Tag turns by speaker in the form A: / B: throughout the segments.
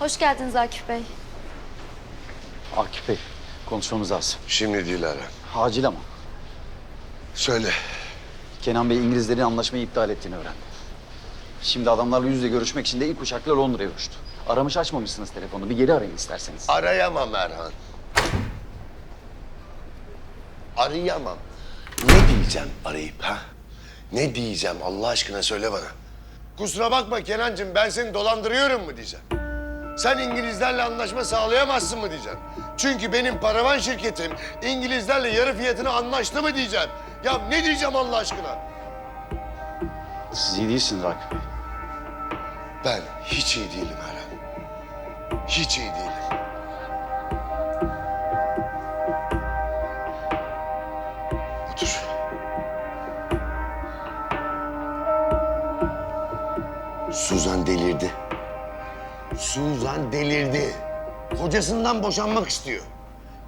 A: Hoş geldiniz Akif Bey.
B: Akif Bey, konuşmamız lazım.
C: Şimdi değil Eren.
B: Acil ama.
C: Söyle.
B: Kenan Bey İngilizlerin anlaşmayı iptal ettiğini öğrendi. Şimdi adamlarla yüz yüze görüşmek için de ilk uçakla Londra'ya uçtu. Aramış açmamışsınız telefonu. Bir geri arayın isterseniz.
C: Arayamam Erhan. Arayamam. Ne diyeceğim arayıp ha? Ne diyeceğim Allah aşkına söyle bana. Kusura bakma Kenancığım ben seni dolandırıyorum mu diyeceğim. Sen İngilizlerle anlaşma sağlayamazsın mı diyeceğim. Çünkü benim paravan şirketim İngilizlerle yarı fiyatına anlaştı mı diyeceğim. Ya ne diyeceğim Allah aşkına?
B: Siz iyi değilsiniz Akif Bey.
C: Ben hiç iyi değilim Erhan. Hiç iyi değilim. Otur. Suzan delirdi. Suzan delirdi. Kocasından boşanmak istiyor.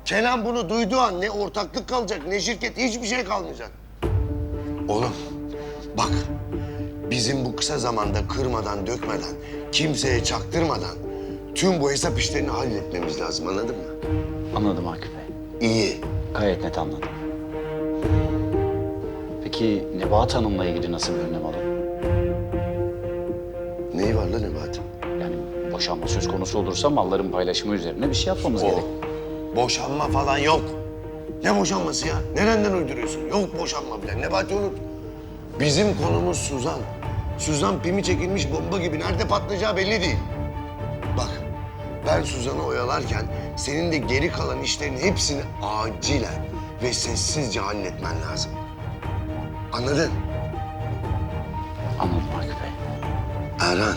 C: Kenan bunu duyduğu an ne ortaklık kalacak ne şirket hiçbir şey kalmayacak. Oğlum bak bizim bu kısa zamanda kırmadan dökmeden kimseye çaktırmadan tüm bu hesap işlerini halletmemiz lazım anladın mı?
B: Anladım Akif Bey.
C: İyi.
B: Gayet net anladım. Peki Nebahat Hanım'la ilgili nasıl bir önlem alalım?
C: Neyi var lan Nebahat?
B: Boşanma söz konusu olursa malların paylaşımı üzerine bir şey yapmamız gerek.
C: O. Boşanma falan yok. Ne boşanması ya? Nereden uyduruyorsun? Yok boşanma bile. Nebati unut. Bizim konumuz Suzan. Suzan pimi çekilmiş bomba gibi nerede patlayacağı belli değil. Bak ben Suzan'ı oyalarken senin de geri kalan işlerin hepsini acilen ve sessizce halletmen lazım. Anladın?
B: Anladım Akif Bey.
C: Erhan,